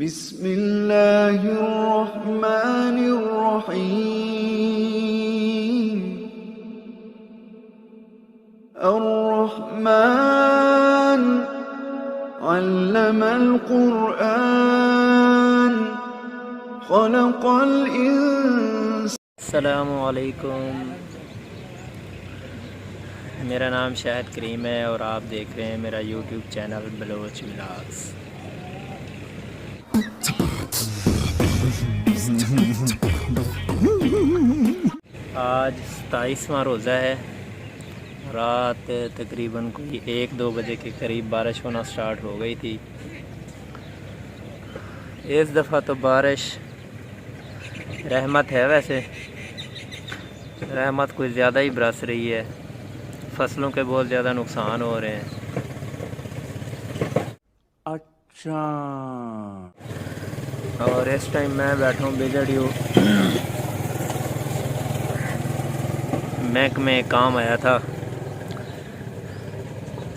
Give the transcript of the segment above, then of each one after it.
بسم الله الرحمن الرحيم. الرحمن علم القرآن. خلق الإنسان السلام عليكم. میرا نام شاہد کریم ہے اور آپ دیکھ رہے ہیں میرا یوٹیوب چینل بلوچ ملاغس آج ستائیسواں روزہ ہے۔ رات تقریباً کوئی ایک دو بجے کے قریب بارش ہونا سٹارٹ ہو گئی تھی۔ اس دفعہ تو بارش رحمت ہے ویسے۔ رحمت کوئی زیادہ ہی برس رہی ہے۔ فصلوں کے بہت زیادہ نقصان ہو رہے ہیں۔ اچھا اور اس ٹائم میں بیٹھا ہوں۔ بیجڑیو بینک میں کام آیا تھا۔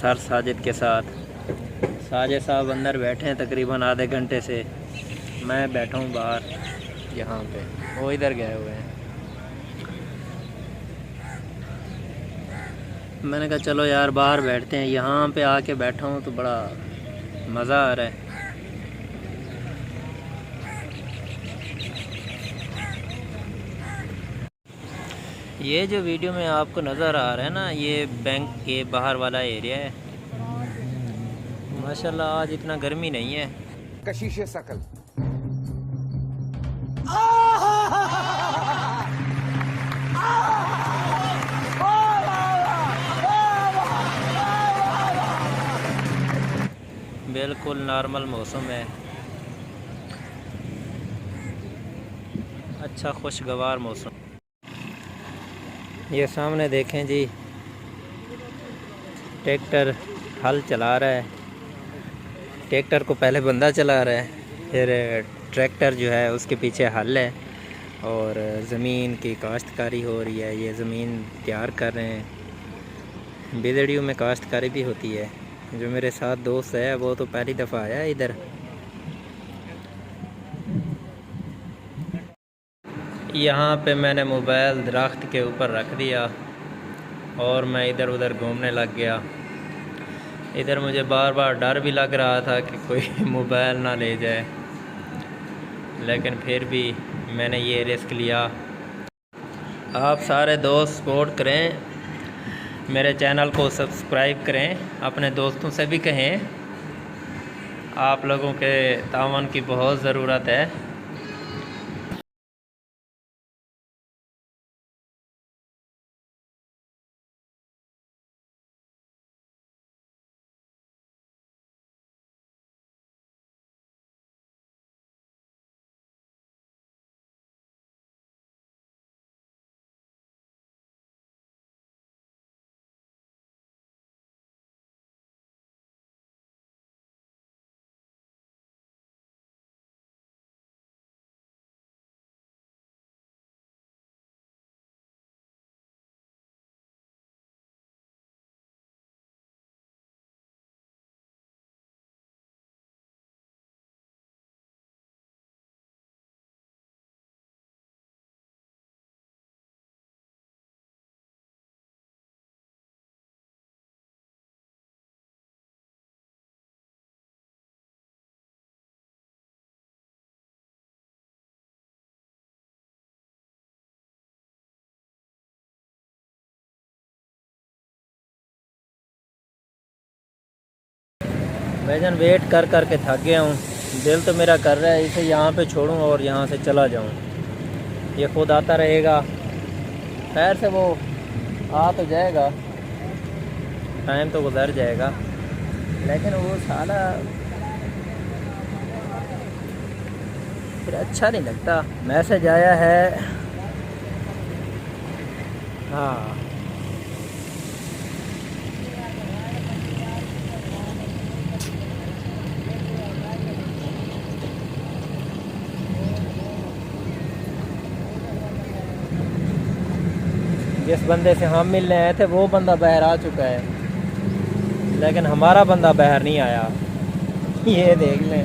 سر ساجد کے ساتھ۔ ساجد صاحب اندر بیٹھے ہیں تقریباً آدھے گھنٹے سے۔ میں بیٹھا ہوں باہر یہاں پہ۔ وہ ادھر گئے ہوئے ہیں۔ میں نے کہا، چلو یار، باہر بیٹھتے ہیں۔ یہاں پہ آ کے بیٹھا ہوں تو بڑا مزہ آ رہا ہے۔ یہ جو ویڈیو میں آپ کو نظر آ رہا ہے نا، یہ بینک کے باہر والا ایریا ہے۔ ماشاءاللہ، آج اتنا گرمی نہیں ہے۔ کشیش سکل بالکل نارمل موسم ہے۔ اچھا خوشگوار موسم۔ یہ سامنے دیکھیں جی۔ ٹریکٹر ہل چلا رہا ہے۔ ٹریکٹر کو پہلے بندہ چلا رہا ہے، پھر ٹریکٹر جو ہے اس کے پیچھے ہل ہے۔ اور زمین کی کاشتکاری ہو رہی ہے، یہ زمین تیار کر رہے ہیں۔ بیدڑیوں میں کاشتکاری بھی ہوتی ہے۔ جو میرے ساتھ دوست ہے، وہ تو پہلی دفعہ آیا ہے ادھر۔ یہاں پہ میں نے موبائل درخت کے اوپر رکھ دیا اور میں ادھر ادھر گھومنے لگ گیا۔ ادھر مجھے بار بار ڈر بھی لگ رہا تھا کہ کوئی موبائل نہ لے جائے۔ لیکن پھر بھی میں نے یہ رسک لیا۔ آپ سارے دوست سپورٹ کریں۔ میرے چینل کو سبسکرائب کریں، اپنے دوستوں سے بھی کہیں۔ آپ لوگوں کے تعاون کی بہت ضرورت ہے۔ بھائی جان ویٹ کر کر کے تھک گیا ہوں، دل تو میرا کر رہا ہے، اسے یہاں پہ چھوڑوں اور یہاں سے چلا جاؤں۔ یہ خود آتا رہے گا۔ خیر سے وہ آ تو جائے گا۔ ٹائم تو گزر جائے گا۔ لیکن وہ سارا پھر اچھا نہیں لگتا۔ میسج آیا ہے۔ ہاں۔ جس بندے سے ہم ملنے آئے تھے، وہ بندہ باہر آ چکا ہے۔ لیکن ہمارا بندہ باہر نہیں آیا۔ یہ دیکھ لیں۔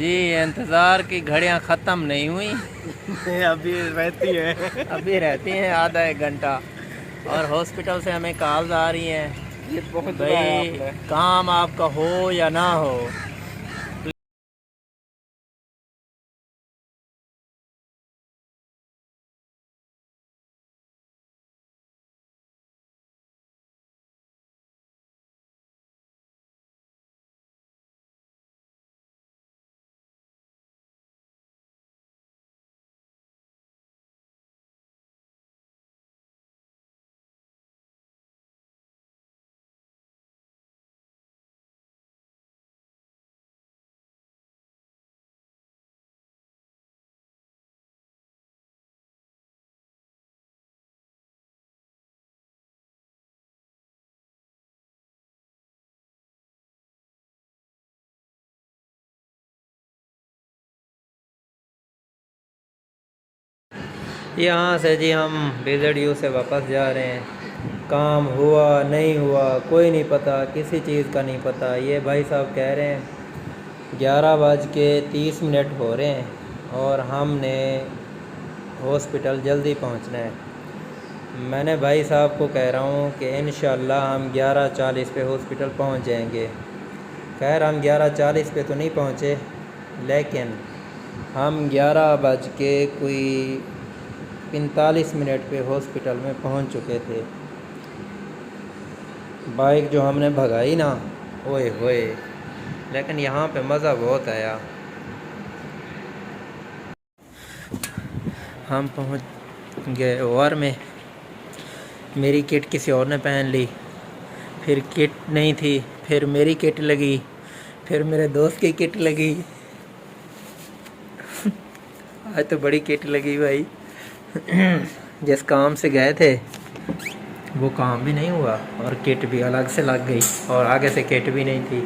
جی انتظار کی گھڑیاں ختم نہیں ہوئیں۔ ابھی رہتی ہیں ابھی رہتی ہیں آدھا ایک گھنٹہ۔ اور ہاسپٹل سے ہمیں کالز آ رہی ہیں۔ بھائی کام آپ کا ہو یا نہ ہو یہاں سے جی ہم بیزڈ یو سے واپس جا رہے ہیں۔ کام ہوا، نہیں ہوا، کوئی نہیں پتہ کسی چیز کا نہیں پتہ یہ بھائی صاحب کہہ رہے ہیں، گیارہ بج کے تیس منٹ ہو رہے ہیں اور ہم نے ہاسپٹل جلدی پہنچنا ہے۔ میں نے بھائی صاحب کو کہہ رہا ہوں کہ انشاءاللہ ہم گیارہ چالیس پہ ہاسپٹل پہنچ جائیں گے۔ خیر، ہم گیارہ چالیس پہ تو نہیں پہنچے، لیکن ہم گیارہ بج کے کوئی پینتالیس منٹ پہ ہاسپٹل میں پہنچ چکے تھے۔ بائک جو ہم نے بھگائی نا ہوئے ہوئے۔ لیکن یہاں پہ مزہ بہت آیا۔ ہم پہنچ گئے اور میں۔ میری کٹ کسی اور نے پہن لی۔ پھر کٹ نہیں تھی، پھر میری کٹ لگی۔ پھر میرے دوست کی کٹ لگی۔ آج تو بڑی کٹ لگی بھائی۔ جس کام سے گئے تھے، وہ کام بھی نہیں ہوا اور کٹ بھی الگ سے لگ گئی اور آگے سے کٹ بھی نہیں تھی۔